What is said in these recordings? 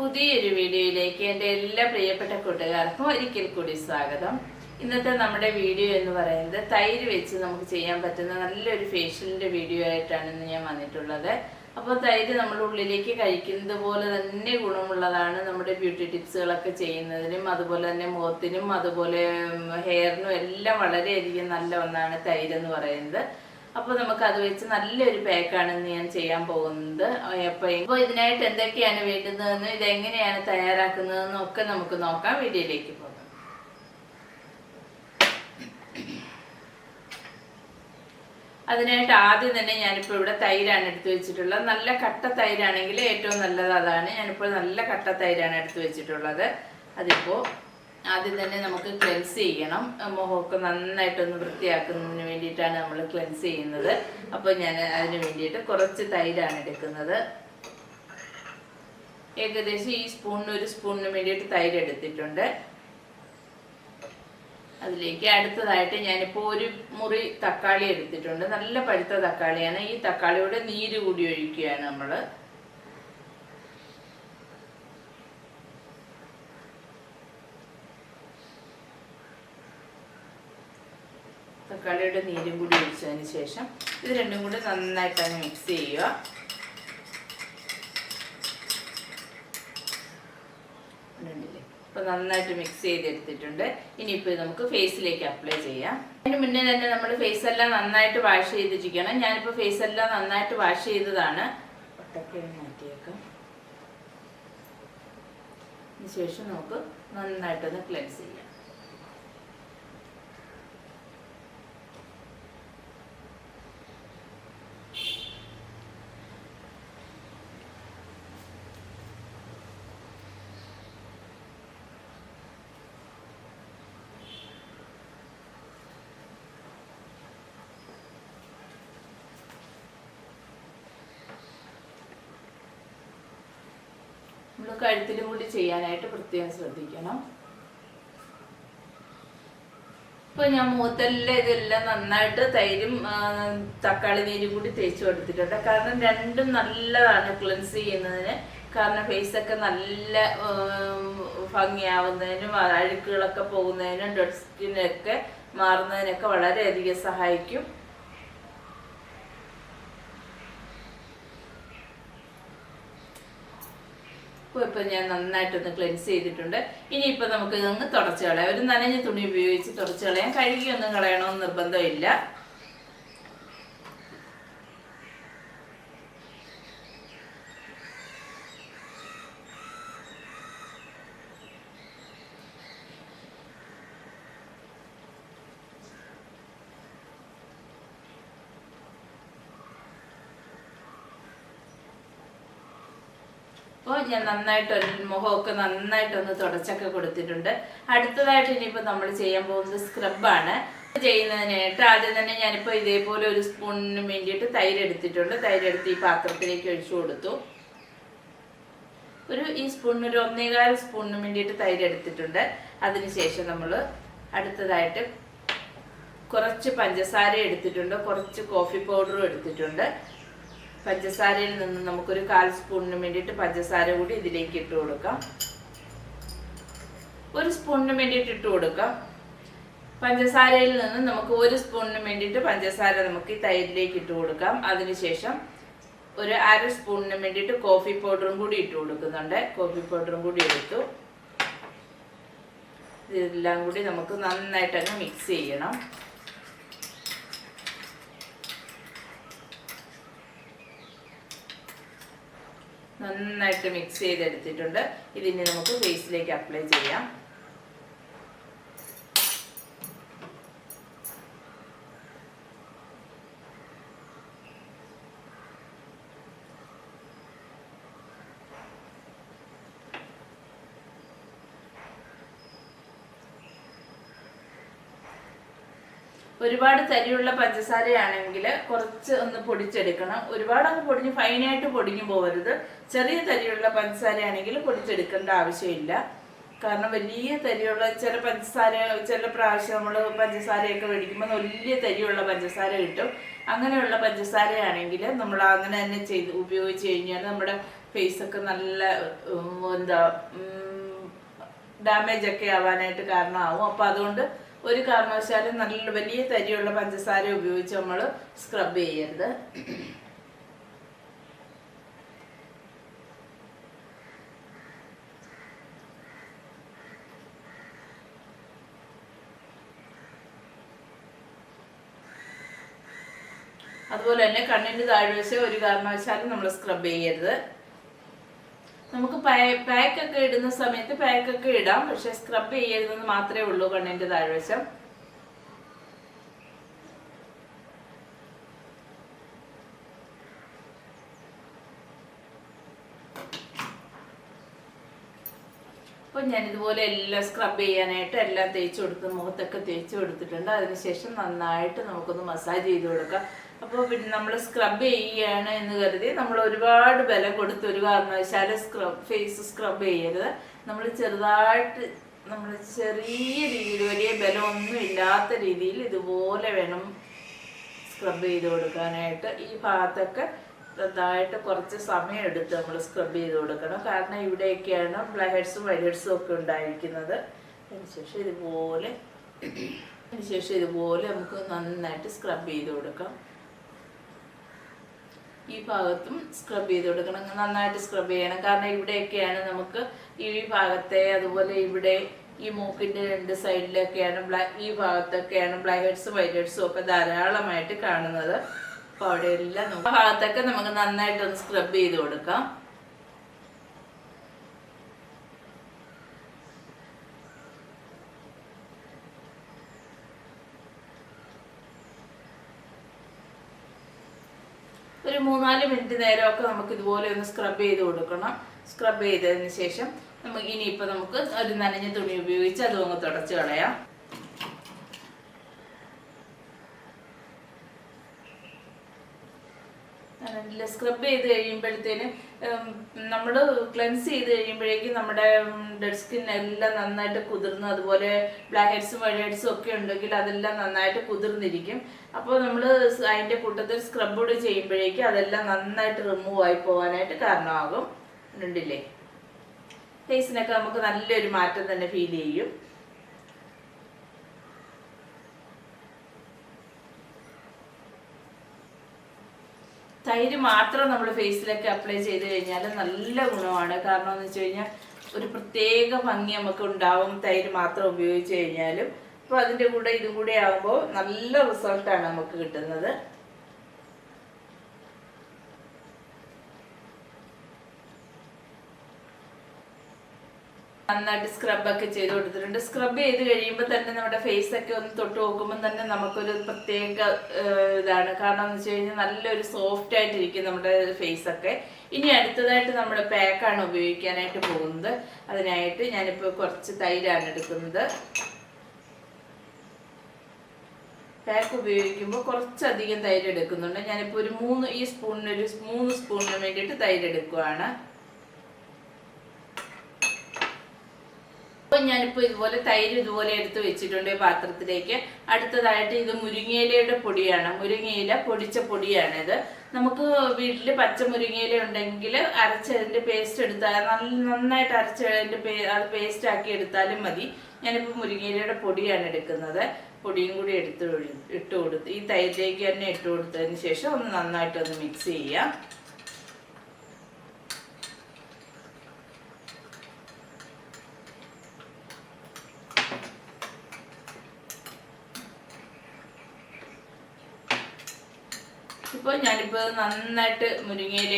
പുതിയൊരു വീഡിയോയിലേക്ക് എന്റെ എല്ലാ പ്രിയപ്പെട്ട കൂട്ടുകാർക്കും ഒരിക്കൽ കൂടി സ്വാഗതം. ഇന്നത്തെ നമ്മുടെ വീഡിയോ എന്ന് പറയുന്നത് തൈര് വെച്ച് നമുക്ക് ചെയ്യാൻ പറ്റുന്ന നല്ലൊരു ഫേഷ്യലിന്റെ വീഡിയോ ആയിട്ടാണ് ഇന്ന് ഞാൻ വന്നിട്ടുള്ളത്. അപ്പോൾ തൈര് നമ്മൾ ഉള്ളിലേക്ക് കഴിക്കുന്നത് പോലെ തന്നെ ഗുണമുള്ളതാണ് നമ്മുടെ ബ്യൂട്ടി ടിപ്സുകളൊക്കെ ചെയ്യുന്നതിനും അതുപോലെ തന്നെ മുഖത്തിനും അതുപോലെ ഹെയറിനും എല്ലാം വളരെയധികം നല്ല ഒന്നാണ് തൈര് എന്ന് പറയുന്നത്. അപ്പോൾ നമുക്ക് അത് വെച്ച് നല്ലൊരു പാക്കാണ് ഇന്ന് ഞാൻ ചെയ്യാൻ പോകുന്നത്. അപ്പോൾ ഇതിനായിട്ട് എന്തൊക്കെയാണ് വേണ്ടുന്നതെന്നും ഇതെങ്ങനെയാണ് തയ്യാറാക്കുന്നതെന്നും ഒക്കെ നമുക്ക് നോക്കാം. വീഡിയോയിലേക്ക് പോകാം. അതിനായിട്ട് ആദ്യം തന്നെ ഞാനിപ്പോൾ ഇവിടെ തൈരാണ് എടുത്തു വെച്ചിട്ടുള്ളത്. നല്ല കട്ട തൈരാണെങ്കിൽ ഏറ്റവും നല്ലത് അതാണ്. ഞാനിപ്പോൾ നല്ല കട്ട തൈരാണ് എടുത്തു വെച്ചിട്ടുള്ളത്. അതിപ്പോൾ ആദ്യം തന്നെ നമുക്ക് ക്ലെൻസ് ചെയ്യണം. മുഖമൊക്കെ നന്നായിട്ടൊന്ന് വൃത്തിയാക്കുന്നതിന് വേണ്ടിയിട്ടാണ് നമ്മൾ ക്ലെൻസ് ചെയ്യുന്നത്. അപ്പോൾ ഞാൻ അതിന് വേണ്ടിയിട്ട് കുറച്ച് തൈരാണ് എടുക്കുന്നത്. ഏകദേശം ഈ സ്പൂണിന് ഒരു സ്പൂണിന് വേണ്ടിയിട്ട് തൈര് എടുത്തിട്ടുണ്ട്. അതിലേക്ക് അടുത്തതായിട്ട് ഞാനിപ്പോൾ ഒരു മുറി തക്കാളി എടുത്തിട്ടുണ്ട്. നല്ല പഴുത്ത തക്കാളിയാണ്. ഈ തക്കാളിയുടെ നീര് കൂടി ഒഴിക്കുകയാണ് നമ്മൾ തക്കാളിയുടെ നീരും കൂടി ഒഴിച്ചതിന് ശേഷം ഇത് രണ്ടും കൂടി നന്നായിട്ട് അങ്ങ് മിക്സ് ചെയ്യുക. അപ്പോൾ നന്നായിട്ട് മിക്സ് ചെയ്തെടുത്തിട്ടുണ്ട്. ഇനിയിപ്പോൾ നമുക്ക് ഫേസിലേക്ക് അപ്ലൈ ചെയ്യാം. അതിന് മുന്നേ തന്നെ നമ്മൾ ഫേസ് എല്ലാം നന്നായിട്ട് വാഷ് ചെയ്തിരിക്കണം ഞാനിപ്പോൾ ഫേസ് എല്ലാം നന്നായിട്ട് വാഷ് ചെയ്തതാണ്. ഒട്ടൊക്കെ മാറ്റിയേക്കാം. ശേഷം നമുക്ക് നന്നായിട്ടൊന്ന് ക്ലെൻസ് ചെയ്യാം. നമ്മൾ കഴുത്തിലും കൂടി ചെയ്യാനായിട്ട് പ്രത്യേകം ശ്രദ്ധിക്കണം. ഇപ്പൊ ഞാൻ മൂത്തലിലെ ഇതെല്ലാം നന്നായിട്ട് തൈരും തക്കാളി നീരും കൂടി തേച്ച് കൊടുത്തിട്ടുണ്ട്. കാരണം രണ്ടും നല്ലതാണ് ക്ലെൻസ് ചെയ്യുന്നതിന്. കാരണം ഫേസ് ഒക്കെ നല്ല ഭംഗിയാവുന്നതിനും അഴുക്കുകളൊക്കെ പോകുന്നതിനും ഡെഡ് സ്കിന്നൊക്കെ മാറുന്നതിനൊക്കെ വളരെയധികം സഹായിക്കും. ഇപ്പം ഞാൻ നന്നായിട്ടൊന്ന് ക്ലെൻസ് ചെയ്തിട്ടുണ്ട്. ഇനിയിപ്പോൾ നമുക്ക് ഇതൊന്ന് തുടച്ച് കളയാം. ഒരു നനഞ്ഞ തുണി ഉപയോഗിച്ച് തുടച്ച് കളയാം. കഴുകിയൊന്നും കളയണമെന്ന് നിർബന്ധമില്ല അപ്പോൾ ഞാൻ നന്നായിട്ട് ഒരു മുഖമൊക്കെ നന്നായിട്ടൊന്ന് തുടച്ചൊക്കെ കൊടുത്തിട്ടുണ്ട്. അടുത്തതായിട്ട് ഇനിയിപ്പോൾ നമ്മൾ ചെയ്യാൻ പോകുന്നത് സ്ക്രബാണ് ചെയ്യുന്നതിനായിട്ട് ആദ്യം തന്നെ ഞാനിപ്പോൾ ഇതേപോലെ ഒരു സ്പൂണിന് വേണ്ടിയിട്ട് തൈര് എടുത്തിട്ടുണ്ട് തൈര് എടുത്ത് ഈ പാത്രത്തിലേക്ക് ഒഴിച്ചു കൊടുത്തു. ഒരു ഈ സ്പൂണിന് ഒരു ഒന്നേകാൽ സ്പൂണിന് വേണ്ടിയിട്ട് തൈര് എടുത്തിട്ടുണ്ട് അതിനുശേഷം നമ്മൾ അടുത്തതായിട്ട് കുറച്ച് പഞ്ചസാര എടുത്തിട്ടുണ്ട്. കുറച്ച് കോഫി പൗഡറും എടുത്തിട്ടുണ്ട്. പഞ്ചസാരയിൽ നിന്ന് നമുക്കൊരു കാൽ സ്പൂണിന് വേണ്ടിയിട്ട് പഞ്ചസാര കൂടി ഇതിലേക്ക് ഇട്ട് കൊടുക്കാം. ഒരു സ്പൂണിന് വേണ്ടിയിട്ട് ഇട്ട് കൊടുക്കാം. പഞ്ചസാരയിൽ നിന്ന് നമുക്ക് ഒരു സ്പൂണിന് വേണ്ടിയിട്ട് പഞ്ചസാര നമുക്ക് ഈ തൈരിലേക്ക് ഇട്ട് കൊടുക്കാം. അതിനുശേഷം ഒരു അര സ്പൂണിന് വേണ്ടിയിട്ട് കോഫി പൗഡറും കൂടി ഇട്ട് കൊടുക്കുന്നുണ്ട്. കോഫി പൗഡറും കൂടി എടുത്തു. ഇതെല്ലാം കൂടി നമുക്ക് നന്നായിട്ടങ്ങ് മിക്സ് ചെയ്യണം. നന്നായിട്ട് മിക്സ് ചെയ്തെടുത്തിട്ടുണ്ട്. ഇതിനി നമുക്ക് ഫേസിലേക്ക് അപ്ലൈ ചെയ്യാം. ഒരുപാട് തരിയുള്ള പഞ്ചസാരയാണെങ്കിൽ കുറച്ച് ഒന്ന് പൊടിച്ചെടുക്കണം. ഒരുപാട് അങ്ങ് പൊടിഞ്ഞ് ഫൈനായിട്ട് പൊടിഞ്ഞു പോകരുത് ചെറിയ തരിയുള്ള പഞ്ചസാരയാണെങ്കിൽ പൊടിച്ചെടുക്കേണ്ട ആവശ്യമില്ല. കാരണം വലിയ തരിയുള്ള ചില പഞ്ചസാര ചില പ്രാവശ്യം നമ്മൾ പഞ്ചസാരയൊക്കെ മേടിക്കുമ്പോൾ വലിയ തരിയുള്ള പഞ്ചസാര കിട്ടും. അങ്ങനെയുള്ള പഞ്ചസാരയാണെങ്കിൽ നമ്മൾ അങ്ങനെ തന്നെ ചെയ്ത് ഉപയോഗിച്ച് കഴിഞ്ഞാൽ നമ്മുടെ ഫേസൊക്കെ നല്ല എന്താ ഡാമേജ് ഒക്കെ ആവാനായിട്ട് കാരണമാവും. അപ്പോൾ അതുകൊണ്ട് ഒരു കാരണവശാലും നല്ല വലിയ തരിയുള്ള പഞ്ചസാര ഉപയോഗിച്ച് നമ്മൾ സ്ക്രബ് ചെയ്യരുത്. അതുപോലെ തന്നെ കണ്ണിന്റെ താഴ്വശം ഒരു കാരണവശാലും നമ്മൾ സ്ക്രബ് ചെയ്യരുത്. നമുക്ക് പാക്ക് ഒക്കെ ഇടുന്ന സമയത്ത് പാക്ക് ഒക്കെ ഇടാം. പക്ഷെ സ്ക്രബ് ചെയ്യരുതെന്ന് മാത്രമേ ഉള്ളൂ കണ്ണിന്റെ താഴ്വശം. ഞാൻ ഇതുപോലെ എല്ലാം സ്ക്രബ് ചെയ്യാനായിട്ട് എല്ലാം തേച്ച് കൊടുത്ത് മുഖത്തൊക്കെ തേച്ച് കൊടുത്തിട്ടുണ്ട്. അതിനുശേഷം നന്നായിട്ട് നമുക്കൊന്ന് മസാജ് ചെയ്ത് കൊടുക്കാം. അപ്പോൾ പിന്നെ നമ്മൾ സ്ക്രബ് ചെയ്യുകയാണ് എന്ന് കരുതി നമ്മൾ ഒരുപാട് ബലം കൊടുത്ത് ഒരു കാരണവശാലും സ്ക്രബ് ഫേസ് സ്ക്രബ് ചെയ്യരുത്. നമ്മൾ ചെറുതായിട്ട് നമ്മൾ ചെറിയ രീതിയിൽ വലിയ ബലമൊന്നും ഇല്ലാത്ത രീതിയിൽ ഇതുപോലെ വേണം സ്ക്രബ് ചെയ്ത് കൊടുക്കാനായിട്ട്. ഈ ഭാഗത്തൊക്കെ ചെറുതായിട്ട് കുറച്ച് സമയം എടുത്ത് നമ്മൾ സ്ക്രബ് ചെയ്ത് കൊടുക്കണം. കാരണം ഇവിടെയൊക്കെയാണ് ബ്ലാക്ക് ഹെഡ്സും വൈറ്റ് ഹെഡ്സും ഒക്കെ ഉണ്ടായിരിക്കുന്നത്. അതിനുശേഷം ഇതുപോലെ അതിനുശേഷം ഇതുപോലെ നമുക്ക് നന്നായിട്ട് സ്ക്രബ് ചെയ്ത് കൊടുക്കാം. ഈ ഭാഗത്തും സ്ക്രബ് ചെയ്ത് കൊടുക്കണം. നന്നായിട്ട് സ്ക്രബ് ചെയ്യണം. കാരണം ഇവിടെയൊക്കെയാണ് നമുക്ക് ഈ ഭാഗത്തെ അതുപോലെ ഇവിടെ ഈ മൂക്കിന്റെ രണ്ട് സൈഡിലൊക്കെയാണ് ബ്ലാ ഈ ഭാഗത്തൊക്കെയാണ് ബ്ലാക്ക് ഹെഡ്സും വൈറ്റ് ഹെഡ്സും ഒക്കെ ധാരാളമായിട്ട് കാണുന്നത്. അപ്പോൾ അവിടെയെല്ലാം ആ ഭാഗത്തൊക്കെ നമുക്ക് നന്നായിട്ടൊന്ന് സ്ക്രബ് ചെയ്ത് കൊടുക്കാം ഒരു മൂന്നാൽ മിനിറ്റ് നേരമൊക്കെ നമുക്ക് ഇതുപോലെ ഒന്ന് സ്ക്രബ് ചെയ്ത് കൊടുക്കണം. സ്ക്രബ് ചെയ്തതിന് ശേഷം നമുക്ക് ഇനിയിപ്പോൾ നമുക്ക് ഒരു നനഞ്ഞ തുണി ഉപയോഗിച്ച് അതും അങ്ങ് തുടച്ച് കളയാം. സ്ക്രബ് ചെയ്ത് കഴിയുമ്പോഴത്തേന് നമ്മൾ ക്ലെൻസ് ചെയ്ത് കഴിയുമ്പോഴേക്കും നമ്മുടെ ഡെഡ് സ്കിൻ എല്ലാം നന്നായിട്ട് കുതിർന്ന് അതുപോലെ ബ്ലാക്ക് ഹെഡ്സും വൈറ്റ് ഹെഡ്സും ഒക്കെ ഉണ്ടെങ്കിൽ അതെല്ലാം നന്നായിട്ട് കുതിർന്നിരിക്കും. അപ്പോൾ നമ്മൾ അതിന്റെ കൂട്ടത്തിൽ സ്ക്രബ് കൂടി ചെയ്യുമ്പോഴേക്കും അതെല്ലാം നന്നായിട്ട് റിമൂവ് ആയി പോകാനായിട്ട് കാരണമാകും. ഉണ്ടില്ലേ ഫേസിനൊക്കെ നമുക്ക് നല്ലൊരു മാറ്റം തന്നെ ഫീൽ ചെയ്യും. തൈര് മാത്രം നമ്മൾ ഫേസിലൊക്കെ അപ്ലൈ ചെയ്ത് കഴിഞ്ഞാൽ നല്ല ഗുണമാണ്. കാരണം എന്ന് വെച്ച് കഴിഞ്ഞാൽ ഒരു പ്രത്യേക ഭംഗി നമുക്ക് ഉണ്ടാവും തൈര് മാത്രം ഉപയോഗിച്ച് കഴിഞ്ഞാലും. അപ്പോൾ അതിന്റെ കൂടെ ഇതും കൂടെ ആകുമ്പോൾ നല്ല റിസൾട്ടാണ് നമുക്ക് കിട്ടുന്നത്. നന്നായിട്ട് സ്ക്രബ് ഒക്കെ ചെയ്ത് കൊടുത്തിട്ടുണ്ട്. സ്ക്രബ് ചെയ്ത് കഴിയുമ്പോൾ തന്നെ നമ്മുടെ ഫേസ് ഒക്കെ ഒന്ന് തൊട്ട് നോക്കുമ്പോൾ തന്നെ നമുക്കൊരു പ്രത്യേക ഇതാണ്. കാരണം എന്ന് വെച്ച് കഴിഞ്ഞാൽ നല്ലൊരു സോഫ്റ്റ് ആയിട്ടിരിക്കും നമ്മുടെ ഫേസ് ഒക്കെ. ഇനി അടുത്തതായിട്ട് നമ്മുടെ പാക്കാണ് ഉപയോഗിക്കാനായിട്ട് പോകുന്നത്. അതിനായിട്ട് ഞാനിപ്പോൾ കുറച്ച് തൈരാണ് എടുക്കുന്നത്. പാക്ക് ഉപയോഗിക്കുമ്പോൾ കുറച്ചധികം തൈര് എടുക്കുന്നുണ്ട്. ഞാനിപ്പോൾ ഒരു മൂന്ന് ഈ സ്പൂണിന് ഒരു മൂന്ന് സ്പൂണിന് വേണ്ടിയിട്ട് തൈര് എടുക്കുവാണ്. അപ്പൊ ഞാനിപ്പോ ഇതുപോലെ തൈര് ഇതുപോലെ എടുത്ത് വെച്ചിട്ടുണ്ട് പാത്രത്തിലേക്ക്. അടുത്തതായിട്ട് ഇത് മുരിങ്ങയിലയുടെ പൊടിയാണ്. മുരിങ്ങയില പൊടിച്ച പൊടിയാണിത്. നമുക്ക് വീട്ടിൽ പച്ച മുരിങ്ങയില ഉണ്ടെങ്കിൽ അരച്ചതിന്റെ പേസ്റ്റ് എടുത്താൽ നല്ല നന്നായിട്ട് അരച്ചതിന്റെ പേ അത് പേസ്റ്റ് ആക്കി എടുത്താലും മതി. ഞാനിപ്പോൾ മുരിങ്ങയിലയുടെ പൊടിയാണ് എടുക്കുന്നത്. പൊടിയും കൂടി എടുത്ത് ഇട്ട് കൊടുത്ത് ഈ തൈരിലേക്ക് തന്നെ ഇട്ട് കൊടുത്തതിന് ശേഷം ഒന്ന് നന്നായിട്ടൊന്ന് മിക്സ് ചെയ്യാം ഇപ്പോൾ ഞാനിപ്പോൾ നന്നായിട്ട് മുരിങ്ങയില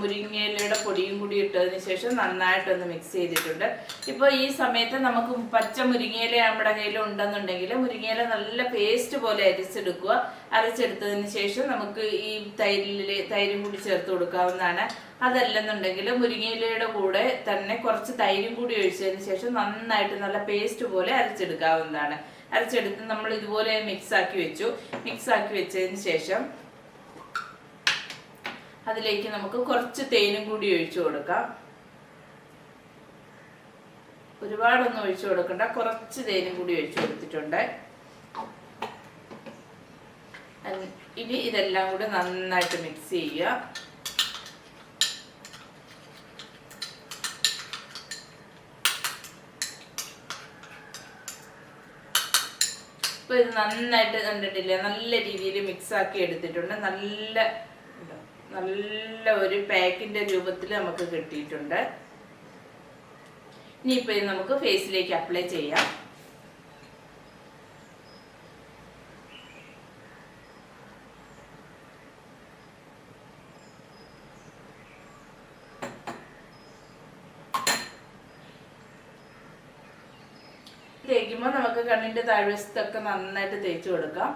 മുരിങ്ങയിലയുടെ പൊടിയും കൂടി ഇട്ടതിന് ശേഷം നന്നായിട്ടൊന്ന് മിക്സ് ചെയ്തിട്ടുണ്ട്. ഇപ്പോൾ ഈ സമയത്ത് നമുക്ക് പച്ച മുരിങ്ങയില നമ്മുടെ കയ്യിൽ ഉണ്ടെന്നുണ്ടെങ്കിൽ മുരിങ്ങയില നല്ല പേസ്റ്റ് പോലെ അരിച്ചെടുക്കുക. അരച്ചെടുത്തതിന് ശേഷം നമുക്ക് ഈ തൈരിൽ തൈരും കൂടി ചേർത്ത് കൊടുക്കാവുന്നതാണ്. അതല്ലെന്നുണ്ടെങ്കിൽ മുരിങ്ങയിലയുടെ കൂടെ തന്നെ കുറച്ച് തൈരും കൂടി ഒഴിച്ചതിന് ശേഷം നന്നായിട്ട് നല്ല പേസ്റ്റ് പോലെ അരച്ചെടുക്കാവുന്നതാണ്. അരച്ചെടുത്ത് നമ്മൾ ഇതുപോലെ മിക്സ് ആക്കി വെച്ചു. മിക്സ് ആക്കി വെച്ചതിന് ശേഷം അതിലേക്ക് നമുക്ക് കുറച്ച് തേനും കൂടി ഒഴിച്ചു കൊടുക്കാം. ഒരുപാടൊന്നും ഒഴിച്ചു കൊടുക്കണ്ട. കുറച്ച് തേനും കൂടി ഒഴിച്ചു കൊടുത്തിട്ടുണ്ട്. ഇനി ഇതെല്ലാം കൂടി നന്നായിട്ട് മിക്സ് ചെയ്യുക. ഇപ്പൊ ഇത് നന്നായിട്ട് കണ്ടിട്ടില്ലേ? നല്ല രീതിയിൽ മിക്സ് ആക്കി എടുത്തിട്ടുണ്ട്. നല്ല നല്ല ഒരു പാക്കിന്റെ രൂപത്തിൽ നമുക്ക് കിട്ടിയിട്ടുണ്ട്. ഇനിയിപ്പോൾ ഇത് നമുക്ക് ഫേസിലേക്ക് അപ്ലൈ ചെയ്യാം. തേക്കുമ്പോൾ നമുക്ക് കണ്ണിന്റെ താഴ്വശത്തൊക്കെ നന്നായിട്ട് തേച്ച് കൊടുക്കാം.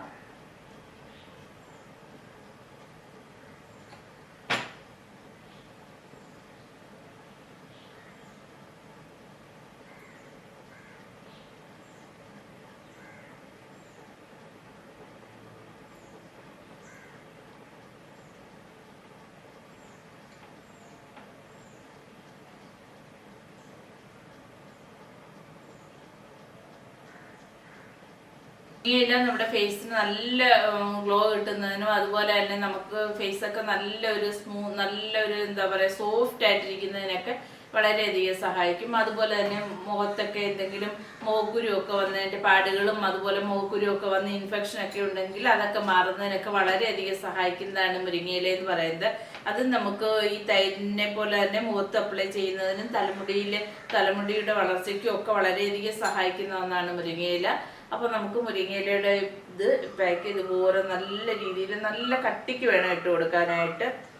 ഇതെല്ലാം നമ്മുടെ ഫേസിന് നല്ല ഗ്ലോ കിട്ടുന്നതിനും അതുപോലെ തന്നെ നമുക്ക് ഫേസ് ഒക്കെ നല്ലൊരു സ്മൂ നല്ലൊരു എന്താ പറയുക സോഫ്റ്റ് ആയിട്ടിരിക്കുന്നതിനൊക്കെ വളരെയധികം സഹായിക്കും. അതുപോലെ തന്നെ മുഖത്തൊക്കെ എന്തെങ്കിലും മോക്കുരുമൊക്കെ വന്നതിന്റെ പാടുകളും അതുപോലെ മോക്കുരുമൊക്കെ വന്ന് ഇൻഫെക്ഷൻ ഒക്കെ ഉണ്ടെങ്കിൽ അതൊക്കെ മാറുന്നതിനൊക്കെ വളരെയധികം സഹായിക്കുന്നതാണ് മുരിങ്ങയില എന്ന് പറയുന്നത്. അത് നമുക്ക് ഈ തൈരിനെ പോലെ തന്നെ മുഖത്ത് അപ്ലൈ ചെയ്യുന്നതിനും തലമുടിയിലെ തലമുടിയുടെ വളർച്ചയ്ക്കും ഒക്കെ വളരെയധികം സഹായിക്കുന്ന ഒന്നാണ് മുരിങ്ങയില. അപ്പോൾ നമുക്ക് മുരിങ്ങയിലയുടെ ഇത് പാക്ക് ഇതുപോലെ നല്ല രീതിയിൽ നല്ല കട്ടിക്ക് വേണം ഇട്ട് കൊടുക്കാനായിട്ട്.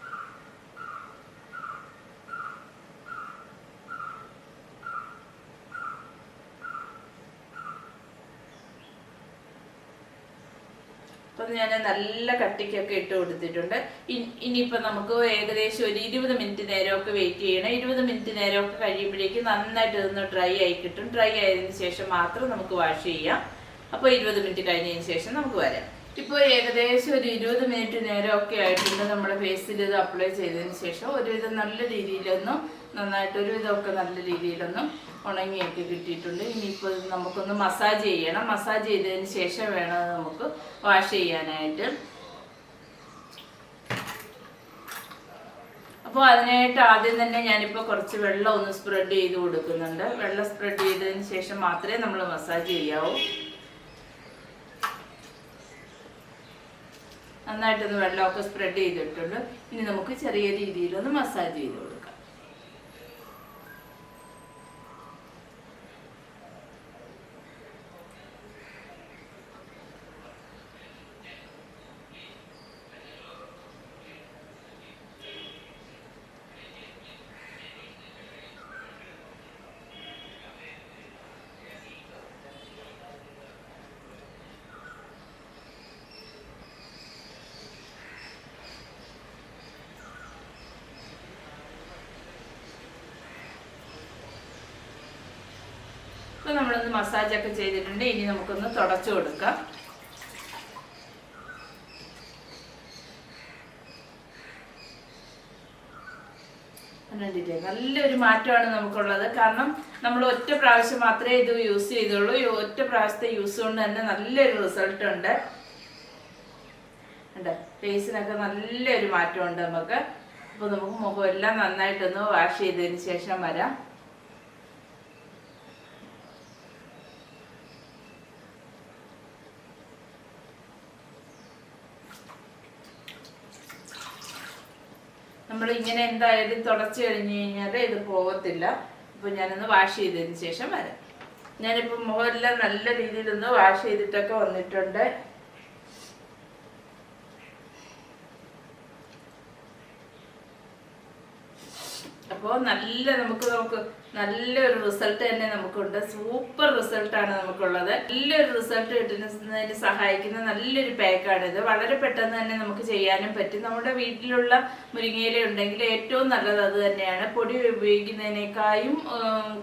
അപ്പം ഞാൻ നല്ല കട്ടിക്കൊക്കെ ഇട്ട് കൊടുത്തിട്ടുണ്ട്. ഇനി- ഇനിയിപ്പോൾ നമുക്ക് ഏകദേശം ഒരു ഇരുപത് മിനിറ്റ് നേരമൊക്കെ വെയിറ്റ് ചെയ്യണം. ഇരുപത് മിനിറ്റ് നേരമൊക്കെ കഴിയുമ്പോഴേക്കും നന്നായിട്ട് ഇതൊന്ന് ഡ്രൈ ആയി കിട്ടും. ഡ്രൈ ആയതിനു ശേഷം മാത്രം നമുക്ക് വാഷ് ചെയ്യാം. അപ്പോൾ ഇരുപത് മിനിറ്റ് കഴിഞ്ഞതിന് ശേഷം നമുക്ക് വരാം. ഇപ്പോൾ ഏകദേശം ഒരു ഇരുപത് മിനിറ്റ് നേരം ഒക്കെ ആയിട്ടുണ്ട് നമ്മുടെ ഫേസിൽ ഇത് അപ്ലൈ ചെയ്തതിന് ശേഷം. ഒരുവിധം നല്ല രീതിയിലൊന്നും നന്നായിട്ട് ഒരുവിധമൊക്കെ നല്ല രീതിയിലൊന്നും ഉണങ്ങിയൊക്കെ കിട്ടിയിട്ടുണ്ട്. ഇനിയിപ്പോൾ നമുക്കൊന്ന് മസാജ് ചെയ്യണം. മസാജ് ചെയ്തതിന് ശേഷം വേണം നമുക്ക് വാഷ് ചെയ്യാനായിട്ട്. അപ്പോൾ അതിനായിട്ട് ആദ്യം തന്നെ ഞാനിപ്പോൾ കുറച്ച് വെള്ളം ഒന്ന് സ്പ്രെഡ് ചെയ്ത് കൊടുക്കുന്നുണ്ട്. വെള്ളം സ്പ്രെഡ് ചെയ്തതിന് ശേഷം മാത്രമേ നമ്മൾ മസാജ് ചെയ്യാവൂ. നന്നായിട്ടൊന്ന് വെള്ളമൊക്കെ സ്പ്രെഡ് ചെയ്തിട്ടുണ്ട്. ഇനി നമുക്ക് ചെറിയ രീതിയിലൊന്ന് മസാജ് ചെയ്ത് കൊടുക്കാം നമ്മളൊന്ന് മസാജ് ഒക്കെ ചെയ്തിട്ടുണ്ട്. ഇനി നമുക്കൊന്ന് തുടച്ചു കൊടുക്കാം. നല്ലൊരു മാറ്റമാണ് നമുക്കുള്ളത്. കാരണം നമ്മൾ ഒറ്റ പ്രാവശ്യം മാത്രമേ ഇത് യൂസ് ചെയ്തുള്ളൂ. ഒറ്റ പ്രാവശ്യത്തെ യൂസ് കൊണ്ട് തന്നെ നല്ലൊരു റിസൾട്ട് ഉണ്ട്. ഉണ്ട് ഫേസിനൊക്കെ നല്ലൊരു മാറ്റമുണ്ട് നമുക്ക്. അപ്പോൾ നമുക്ക് മുഖം എല്ലാം നന്നായിട്ടൊന്ന് വാഷ് ചെയ്തതിന് ശേഷം വരാം. നമ്മൾ ഇങ്ങനെ എന്തായാലും തുടച്ചു കഴിഞ്ഞു കഴിഞ്ഞാൽ ഇത് പോകത്തില്ല. അപ്പോൾ ഞാനൊന്ന് വാഷ് ചെയ്തതിന് ശേഷം വരാം. ഞാനിപ്പോൾ മുഖമെല്ലാം നല്ല രീതിയിലൊന്ന് വാഷ് ചെയ്തിട്ടൊക്കെ വന്നിട്ടുണ്ട്. അപ്പോൾ നല്ല നമുക്ക് നമുക്ക് നല്ലൊരു റിസൾട്ട് തന്നെ നമുക്കുണ്ട്. സൂപ്പർ റിസൾട്ടാണ് നമുക്കുള്ളത്. നല്ലൊരു റിസൾട്ട് കിട്ടുന്നതിന് സഹായിക്കുന്ന നല്ലൊരു പാക്കാണിത് വളരെ പെട്ടെന്ന് തന്നെ നമുക്ക് ചെയ്യാനും പറ്റും. നമ്മുടെ വീട്ടിലുള്ള മുരിങ്ങയില ഉണ്ടെങ്കിൽ ഏറ്റവും നല്ലത് അത് തന്നെയാണ്. പൊടി ഉപയോഗിക്കുന്നതിനേക്കാളും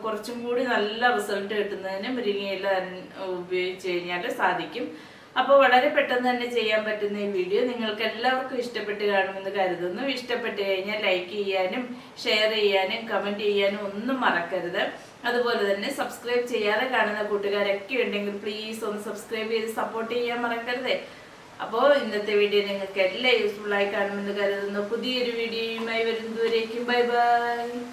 കുറച്ചും കൂടി നല്ല റിസൾട്ട് കിട്ടുന്നതിന് മുരിങ്ങയില ഉപയോഗിച്ച് കഴിഞ്ഞാൽ സാധിക്കും. അപ്പോൾ വളരെ പെട്ടെന്ന് തന്നെ ചെയ്യാൻ പറ്റുന്ന ഈ വീഡിയോ നിങ്ങൾക്ക് എല്ലാവർക്കും ഇഷ്ടപ്പെട്ട് കാണുമെന്ന് കരുതുന്നു. ഇഷ്ടപ്പെട്ട് കഴിഞ്ഞാൽ ലൈക്ക് ചെയ്യാനും ഷെയർ ചെയ്യാനും കമന്റ് ചെയ്യാനും ഒന്നും മറക്കരുത്. അതുപോലെ തന്നെ സബ്സ്ക്രൈബ് ചെയ്യാതെ കാണുന്ന കൂട്ടുകാരൊക്കെ ഉണ്ടെങ്കിൽ പ്ലീസ് ഒന്ന് സബ്സ്ക്രൈബ് ചെയ്ത് സപ്പോർട്ട് ചെയ്യാൻ മറക്കരുതേ. അപ്പോൾ ഇന്നത്തെ വീഡിയോ നിങ്ങൾക്ക് എല്ലാം യൂസ്ഫുൾ ആയി കാണുമെന്ന് കരുതുന്നു. പുതിയൊരു വീഡിയോയുമായി വരുന്നതുവരേക്കും. Bye bye